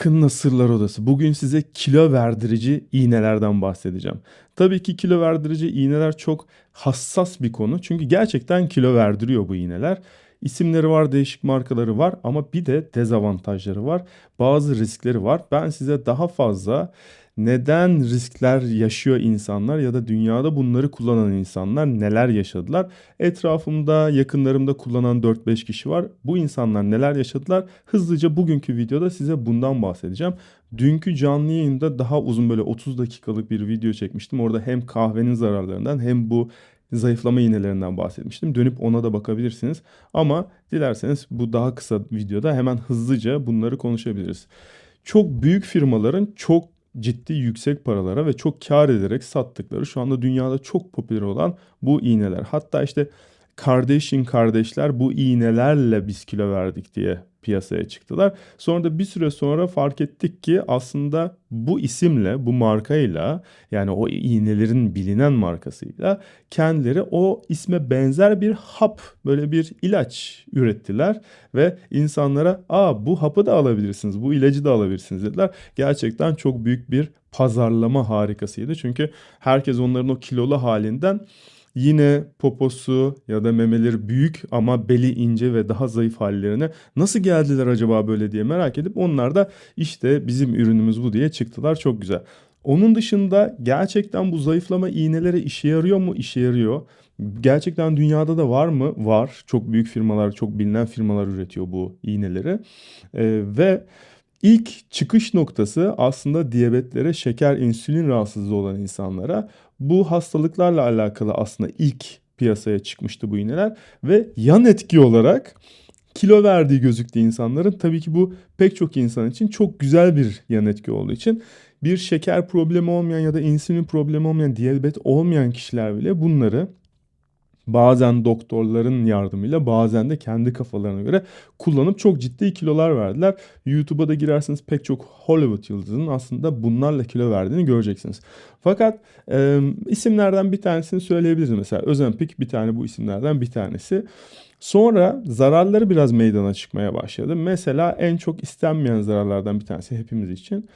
Akın'la Sırlar Odası. Bugün size kilo verdirici iğnelerden bahsedeceğim. Tabii ki kilo verdirici iğneler çok hassas bir konu. Çünkü gerçekten kilo verdiriyor bu iğneler. İsimleri var, değişik markaları var ama bir de dezavantajları var. Bazı riskleri var. Ben size daha fazla neden riskler yaşıyor insanlar ya da dünyada bunları kullanan insanlar neler yaşadılar? Etrafımda, yakınlarımda kullanan 4-5 kişi var. Bu insanlar neler yaşadılar? Hızlıca bugünkü videoda size bundan bahsedeceğim. Dünkü canlı yayında daha uzun böyle 30 dakikalık bir video çekmiştim. Orada hem kahvenin zararlarından hem bu zayıflama iğnelerinden bahsetmiştim. Dönüp ona da bakabilirsiniz. Ama dilerseniz bu daha kısa videoda hemen hızlıca bunları konuşabiliriz. Çok büyük firmaların çok ciddi yüksek paralara ve çok kar ederek sattıkları şu anda dünyada çok popüler olan bu iğneler. Hatta işte Kardashian kardeşler bu iğnelerle biz kilo verdik diye piyasaya çıktılar. Sonra da bir süre sonra fark ettik ki aslında bu isimle, bu markayla yani o iğnelerin bilinen markasıyla kendileri o isme benzer bir hap, böyle bir ilaç ürettiler ve insanlara "Aa bu hapı da alabilirsiniz, bu ilacı da alabilirsiniz." dediler. Gerçekten çok büyük bir pazarlama harikasıydı. Çünkü herkes onların o kilolu halinden yine poposu ya da memeleri büyük ama beli ince ve daha zayıf hallerine nasıl geldiler acaba böyle diye merak edip onlar da işte bizim ürünümüz bu diye çıktılar. Çok güzel. Onun dışında gerçekten bu zayıflama iğneleri işe yarıyor mu? İşe yarıyor. Gerçekten dünyada da var mı? Var. Çok büyük firmalar, çok bilinen firmalar üretiyor bu iğneleri. Ee, ve ilk çıkış noktası aslında diyabetlere, şeker, insülin rahatsızlığı olan insanlara bu hastalıklarla alakalı aslında ilk piyasaya çıkmıştı bu iğneler ve yan etki olarak kilo verdiği gözüktü insanların. Tabii ki bu pek çok insan için çok güzel bir yan etki olduğu için bir şeker problemi olmayan ya da insülin problemi olmayan, diyabet olmayan kişiler bile bunları bazen doktorların yardımıyla bazen de kendi kafalarına göre kullanıp çok ciddi kilolar verdiler. YouTube'a da girerseniz pek çok Hollywood yıldızının aslında bunlarla kilo verdiğini göreceksiniz. Fakat e, isimlerden bir tanesini söyleyebiliriz mesela. Ozempic bir tane bu isimlerden bir tanesi. Sonra zararları biraz meydana çıkmaya başladı. Mesela en çok istenmeyen zararlardan bir tanesi hepimiz için.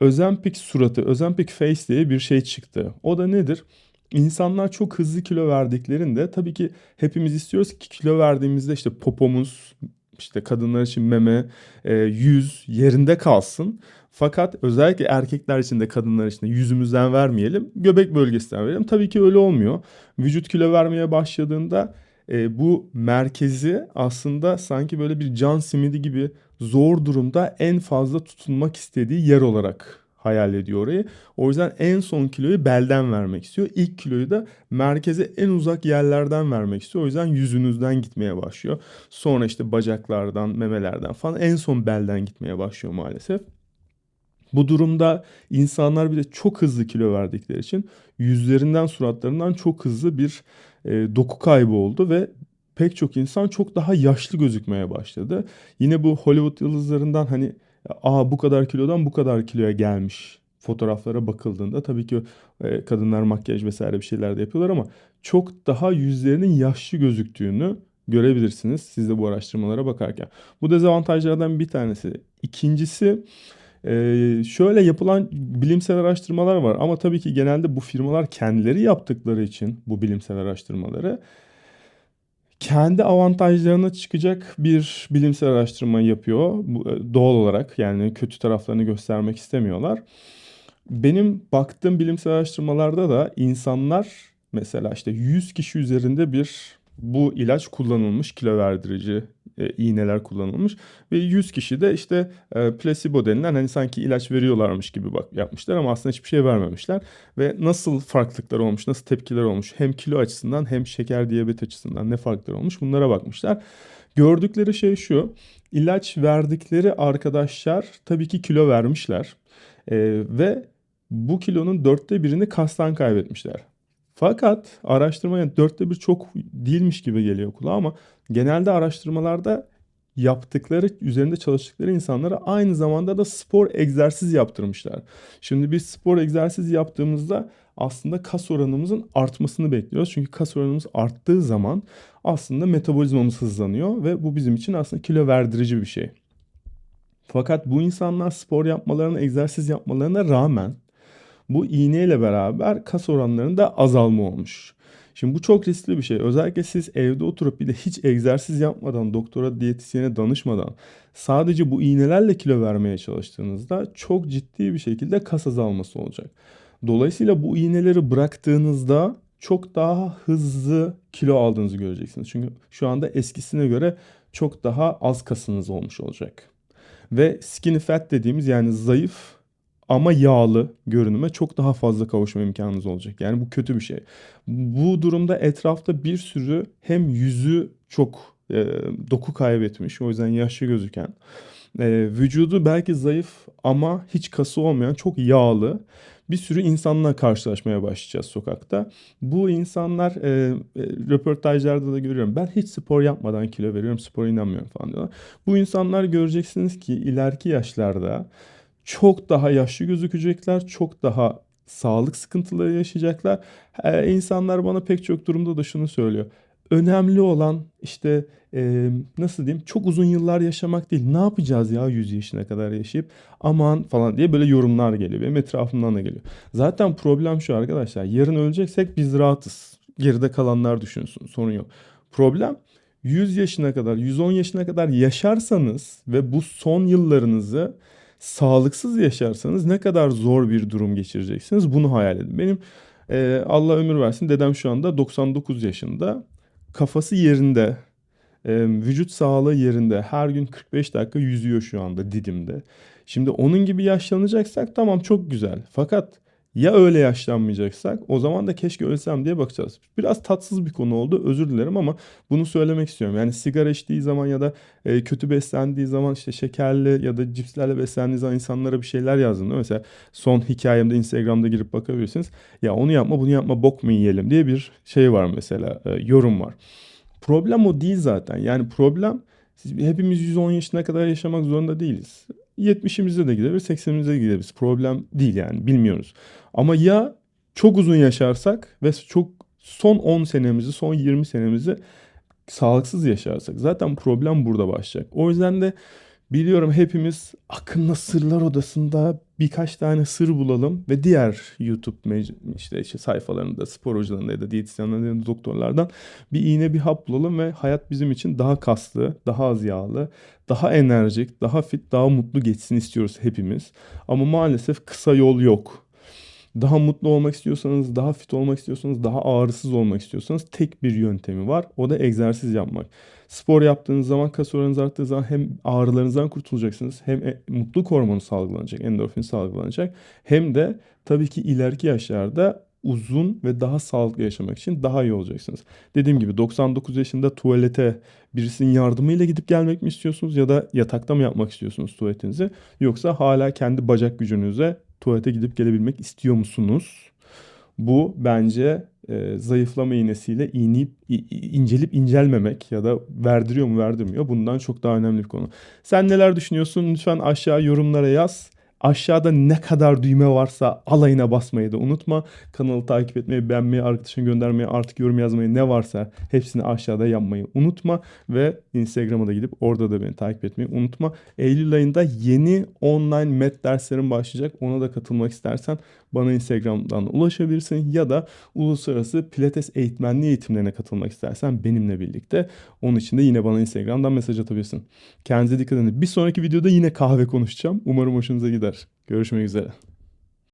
Ozempic suratı, Ozempic face diye bir şey çıktı. O da nedir? İnsanlar çok hızlı kilo verdiklerinde tabii ki hepimiz istiyoruz ki kilo verdiğimizde işte popomuz, işte kadınlar için meme, e, yüz yerinde kalsın. Fakat özellikle erkekler için de kadınlar için de yüzümüzden vermeyelim, göbek bölgesinden verelim. Tabii ki öyle olmuyor. Vücut kilo vermeye başladığında e, bu merkezi aslında sanki böyle bir can simidi gibi zor durumda en fazla tutunmak istediği yer olarak hayal ediyor orayı. O yüzden en son kiloyu belden vermek istiyor. İlk kiloyu da merkeze en uzak yerlerden vermek istiyor. O yüzden yüzünüzden gitmeye başlıyor. Sonra işte bacaklardan, memelerden falan en son belden gitmeye başlıyor maalesef. Bu durumda insanlar bir de çok hızlı kilo verdikleri için yüzlerinden suratlarından çok hızlı bir e, doku kaybı oldu ve pek çok insan çok daha yaşlı gözükmeye başladı. Yine bu Hollywood yıldızlarından hani aa bu kadar kilodan bu kadar kiloya gelmiş fotoğraflara bakıldığında tabii ki e, kadınlar makyaj vesaire bir şeyler de yapıyorlar ama çok daha yüzlerinin yaşlı gözüktüğünü görebilirsiniz siz de bu araştırmalara bakarken. Bu dezavantajlardan bir tanesi. İkincisi ee, şöyle yapılan bilimsel araştırmalar var ama tabii ki genelde bu firmalar kendileri yaptıkları için bu bilimsel araştırmaları kendi avantajlarına çıkacak bir bilimsel araştırma yapıyor e, doğal olarak yani kötü taraflarını göstermek istemiyorlar. Benim baktığım bilimsel araştırmalarda da insanlar mesela işte 100 kişi üzerinde bir bu ilaç kullanılmış kilo verdirici e, iğneler kullanılmış ve 100 kişi de işte e, placebo denilen hani sanki ilaç veriyorlarmış gibi bak yapmışlar ama aslında hiçbir şey vermemişler ve nasıl farklılıklar olmuş, nasıl tepkiler olmuş hem kilo açısından hem şeker diyabet açısından ne farklar olmuş bunlara bakmışlar. Gördükleri şey şu ilaç verdikleri arkadaşlar tabii ki kilo vermişler e, ve bu kilonun dörtte birini kastan kaybetmişler. Fakat araştırma yani dörtte bir çok değilmiş gibi geliyor kulağa ama genelde araştırmalarda yaptıkları, üzerinde çalıştıkları insanlara aynı zamanda da spor egzersiz yaptırmışlar. Şimdi biz spor egzersiz yaptığımızda aslında kas oranımızın artmasını bekliyoruz. Çünkü kas oranımız arttığı zaman aslında metabolizmamız hızlanıyor ve bu bizim için aslında kilo verdirici bir şey. Fakat bu insanlar spor yapmalarına, egzersiz yapmalarına rağmen bu iğneyle beraber kas oranlarında azalma olmuş. Şimdi bu çok riskli bir şey. Özellikle siz evde oturup bir de hiç egzersiz yapmadan, doktora, diyetisyene danışmadan sadece bu iğnelerle kilo vermeye çalıştığınızda çok ciddi bir şekilde kas azalması olacak. Dolayısıyla bu iğneleri bıraktığınızda çok daha hızlı kilo aldığınızı göreceksiniz. Çünkü şu anda eskisine göre çok daha az kasınız olmuş olacak. Ve skinny fat dediğimiz yani zayıf ama yağlı görünüme çok daha fazla kavuşma imkanınız olacak. Yani bu kötü bir şey. Bu durumda etrafta bir sürü hem yüzü çok e, doku kaybetmiş o yüzden yaşlı gözüken e, vücudu belki zayıf ama hiç kası olmayan çok yağlı bir sürü insanla karşılaşmaya başlayacağız sokakta. Bu insanlar e, e, röportajlarda da görüyorum. Ben hiç spor yapmadan kilo veriyorum, spora inanmıyorum falan diyorlar. Bu insanlar göreceksiniz ki ileriki yaşlarda çok daha yaşlı gözükecekler, çok daha sağlık sıkıntıları yaşayacaklar. Ee, insanlar bana pek çok durumda da şunu söylüyor. Önemli olan işte e, nasıl diyeyim çok uzun yıllar yaşamak değil. Ne yapacağız ya 100 yaşına kadar yaşayıp aman falan diye böyle yorumlar geliyor. Benim etrafımdan da geliyor. Zaten problem şu arkadaşlar. Yarın öleceksek biz rahatız. Geride kalanlar düşünsün. Sorun yok. Problem 100 yaşına kadar, 110 yaşına kadar yaşarsanız ve bu son yıllarınızı sağlıksız yaşarsanız ne kadar zor bir durum geçireceksiniz bunu hayal edin. Benim e, Allah ömür versin dedem şu anda 99 yaşında. Kafası yerinde, e, vücut sağlığı yerinde. Her gün 45 dakika yüzüyor şu anda Didim'de. Şimdi onun gibi yaşlanacaksak tamam çok güzel. Fakat ya öyle yaşlanmayacaksak o zaman da keşke ölsem diye bakacağız. Biraz tatsız bir konu oldu özür dilerim ama bunu söylemek istiyorum. Yani sigara içtiği zaman ya da e, kötü beslendiği zaman işte şekerli ya da cipslerle beslendiği zaman insanlara bir şeyler yazdım. Mesela son hikayemde Instagram'da girip bakabilirsiniz. Ya onu yapma bunu yapma bok mu yiyelim diye bir şey var mesela e, yorum var. Problem o değil zaten. Yani problem hepimiz 110 yaşına kadar yaşamak zorunda değiliz. 70'imize de gideriz, 80'imize de gideriz. Problem değil yani bilmiyoruz. Ama ya çok uzun yaşarsak ve çok son 10 senemizi, son 20 senemizi sağlıksız yaşarsak zaten problem burada başlayacak. O yüzden de biliyorum hepimiz akıllı sırlar odasında birkaç tane sır bulalım ve diğer YouTube işte, işte sayfalarında spor hocalarında ya da diyetisyenlerden ya da doktorlardan bir iğne bir hap bulalım ve hayat bizim için daha kaslı, daha az yağlı, daha enerjik, daha fit, daha mutlu geçsin istiyoruz hepimiz. Ama maalesef kısa yol yok. Daha mutlu olmak istiyorsanız, daha fit olmak istiyorsanız, daha ağrısız olmak istiyorsanız tek bir yöntemi var. O da egzersiz yapmak. Spor yaptığınız zaman kas oranınız arttığı zaman hem ağrılarınızdan kurtulacaksınız hem e, mutluluk hormonu salgılanacak, endorfin salgılanacak. Hem de tabii ki ileriki yaşlarda uzun ve daha sağlıklı yaşamak için daha iyi olacaksınız. Dediğim gibi 99 yaşında tuvalete birisinin yardımıyla gidip gelmek mi istiyorsunuz ya da yatakta mı yapmak istiyorsunuz tuvaletinizi yoksa hala kendi bacak gücünüze tuvalete gidip gelebilmek istiyor musunuz? Bu bence e, zayıflama iğnesiyle iğneyip, incelip incelmemek ya da verdiriyor mu verdirmiyor bundan çok daha önemli bir konu. Sen neler düşünüyorsun? Lütfen aşağı yorumlara yaz. Aşağıda ne kadar düğme varsa alayına basmayı da unutma. Kanalı takip etmeyi, beğenmeyi, arkadaşına göndermeyi, artık yorum yazmayı ne varsa hepsini aşağıda yapmayı unutma. Ve Instagram'a da gidip orada da beni takip etmeyi unutma. Eylül ayında yeni online met derslerim başlayacak. Ona da katılmak istersen bana Instagram'dan ulaşabilirsin ya da uluslararası pilates eğitmenliği eğitimlerine katılmak istersen benimle birlikte onun için de yine bana Instagram'dan mesaj atabilirsin. Kendinize dikkat edin. Bir sonraki videoda yine kahve konuşacağım. Umarım hoşunuza gider. Görüşmek üzere.